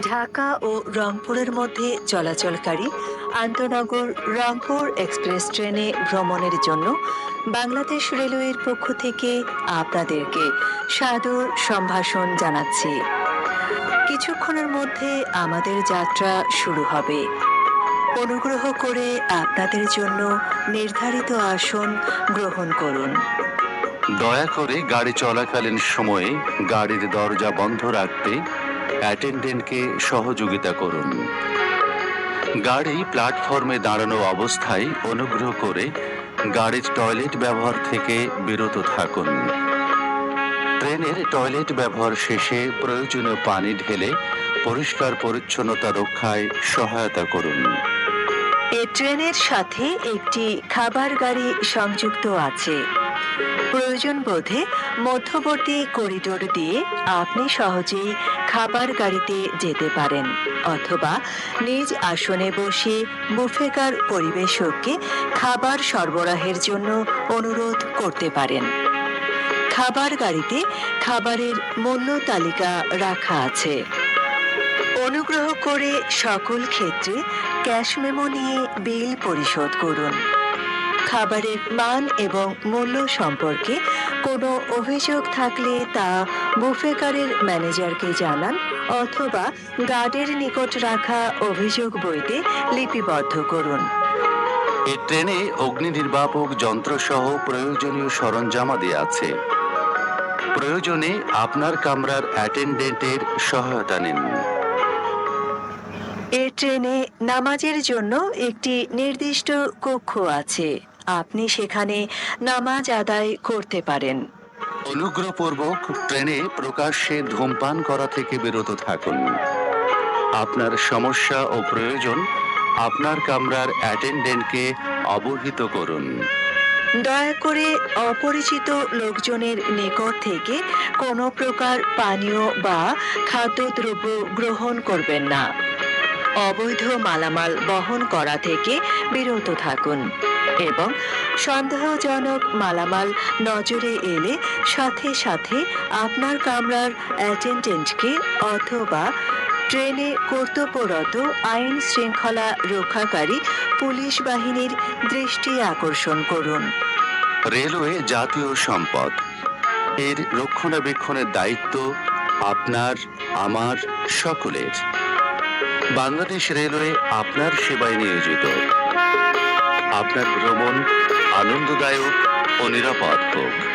ঢাকা ও রংপুরের মধ্যে চলাচলকারী আন্তনগর রংপুর এক্সপ্রেস ট্রেনে ভ্রমণের জন্য বাংলাদেশ রেলওয়ের পক্ষ থেকে আপনাদেরকে সাদর সম্ভাষণ জানাচ্ছি। কিছুক্ষণের মধ্যে আমাদের যাত্রা শুরু হবে। অনুগ্রহ করে আপনাদের জন্য নির্ধারিত আসন গ্রহণ করুন। দয়া করে গাড়ি চলাকালীন সময়ে গাড়ির দরজা বন্ধ রাখতে অ্যাটেন্ডেন্টকে সহযোগিতা করুন। গাড়ি প্ল্যাটফর্মে দাঁড়ানো অবস্থায় অনুগ্রহ করে গাড়ির টয়লেট ব্যবহার থেকে বিরত থাকুন। ট্রেনের টয়লেট ব্যবহার শেষে প্রয়োজনীয় পানি ঢেলে পরিষ্কার পরিচ্ছন্নতা রক্ষায় সহায়তা করুন। এ ট্রেনের সাথে একটি খাবার গাড়ি সংযুক্ত আছে। প্রয়োজন বোধে মধ্যবর্তী করিডোর দিয়ে আপনি সহজেই খাবার গাড়িতে যেতে পারেন, অথবা নিজ আসনে বসে বুফেকার পরিবেশককে খাবার সরবরাহের জন্য অনুরোধ করতে পারেন। খাবার গাড়িতে খাবারের মূল্য তালিকা রাখা আছে। অনুগ্রহ করে সকল ক্ষেত্রে ক্যাশ মেমো নিয়ে বিল পরিশোধ করুন। খাবারের মান এবং মূল্য সম্পর্কে কোনো অভিযোগ থাকলে তা বুফেকারের ম্যানেজারকে জানান অথবা গার্ডের নিকট রাখা অভিযোগ বইতে লিপিবদ্ধ করুন। এই ট্রেনে অগ্নি নির্বাপক যন্ত্র সহ প্রয়োজনীয় সরঞ্জামাদি আছে। প্রয়োজনে আপনার কামরার অ্যাটেন্ডেন্টের সহায়তা নিন। এ ট্রেনে নামাজের জন্য একটি নির্দিষ্ট কক্ষ আছে। আপনি সেখানে নামাজ আদায় করতে পারেন। অনুগ্রহপূর্বক ট্রেনে প্রকাশ্যে ধূমপান করা থেকে বিরত থাকুন। আপনার সমস্যা ও প্রয়োজন আপনার কামরার অ্যাটেন্ডেন্টকে অবহিত করুন। দয়া করে অপরিচিত লোকজনের নিকট থেকে কোনো প্রকার পানীয় বা খাদ্যদ্রব্য গ্রহণ করবেন না। অবৈধ মালামাল বহন করা থেকে বিরত থাকুন এবং সন্দেহজনক মালামাল নজরে এলে সাথে সাথে আপনার কামরার অ্যাটেন্ডেন্টকে অথবা ট্রেনে কর্তব্যরত আইন শৃঙ্খলা রক্ষাকারী পুলিশ বাহিনীর দৃষ্টি আকর্ষণ করুন। রেলওয়ে জাতীয় সম্পদ। এর রক্ষণাবেক্ষণের দায়িত্ব আপনার, আমার, সকলের। বাংলাদেশ রেলওয়ে আপনার সেবায় নিয়োজিত। আপনার ভ্রমণ আনন্দদায়ক ও নিরাপদ হোক।